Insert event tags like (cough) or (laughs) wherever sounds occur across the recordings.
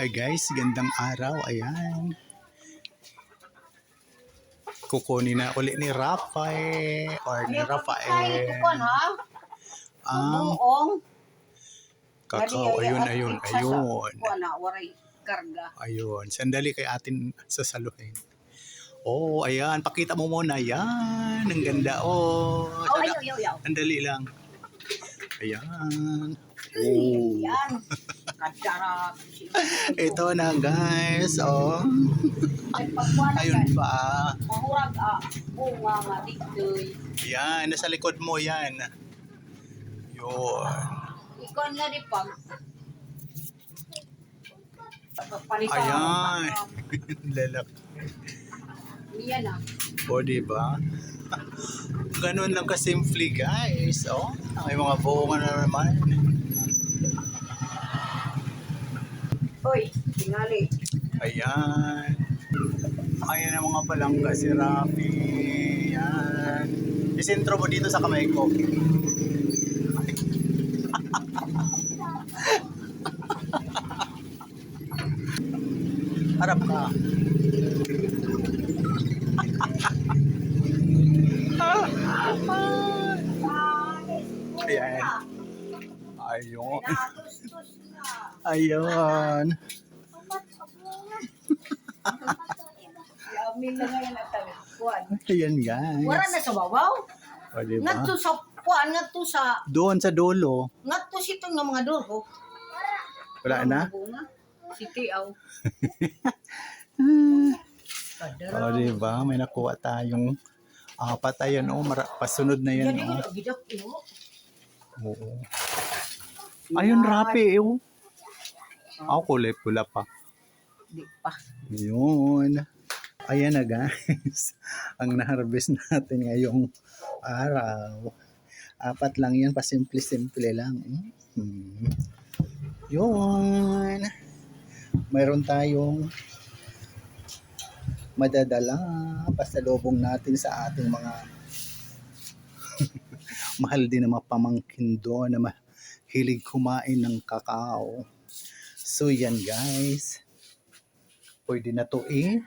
Hi guys, gandang araw. Ayan. Kukunin na uli ni Rafael or ni Rafael ang Buong. kakao. Ayun, ayun, ayun. Karga. Ayun. Sandali kay atin sasaluhin. Oh, ayan. Pakita mo muna. Ayan. Ang ganda. Oh. Oh. Sandali lang. Ayan. Oh. Yan. Ito na guys. Oh. Ayun pa. Mahurag ah. Bunga nga ditoy. Yan. Nasa likod mo yan. Yun. Ikaw na di pag. Ayan. (laughs) Lalak. Yan ah. O, diba? Ganun lang kasimple guys. Oh. May mga bunga na naman. Hoy, tingali. Ayan. Ayan ang mga palangga si Rafi. Yan. Isintro mo dito sa kamay ko. Harap ka. Ayan. Ayun. Ayun. (laughs) Ayan guys. Wala na sa babaw. O, diba? Ngadto sa kuhan, ngadto sa Doon sa dulo. ngadto sitong ng mga duro. Wala na? Bunga. Si Tiaw. (laughs) O, diba? May nakuha tayong apat. Ayun, oh, mara- pasunod na yan. Yan Oh. Oo. Ayun, rapi. Eh, oh. Ako kulay pula pa. Di pa. Yun. Ayan na guys. (laughs) Ang na-harvest natin ngayong araw. Apat lang yan. Pasimple-simple lang. Hmm. Yun. Mayroon tayong madadala pasalubong natin sa ating mga (laughs) mahal din na mga pamangkin doon na mahilig kumain ng kakao. So yan guys. Pwede na to eh.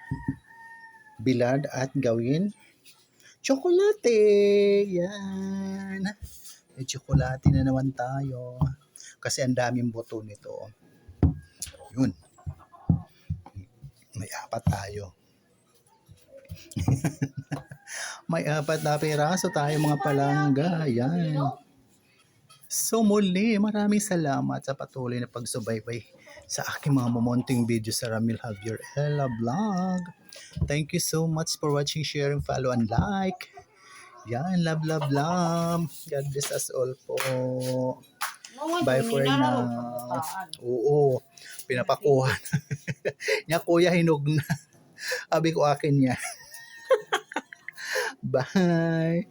Bilad at gawin tsokolate. Yan. May tsokolate na naman tayo. Kasi ang daming buto nito. Yun. May apat tayo. (laughs) May apat na piraso tayo mga palangga. Yan. So muli, maraming salamat sa patuloy na pagsubaybay sa aking mga mamonting video sa Ramil Javier Ella Vlog. Thank you so much for watching, sharing, follow, and like. Yan, love, love, love. God bless us all po. Bye for now. Oo, pinapakuha na. (laughs) Nya kuya, hinog na. Abi ko akin niya. (laughs) Bye.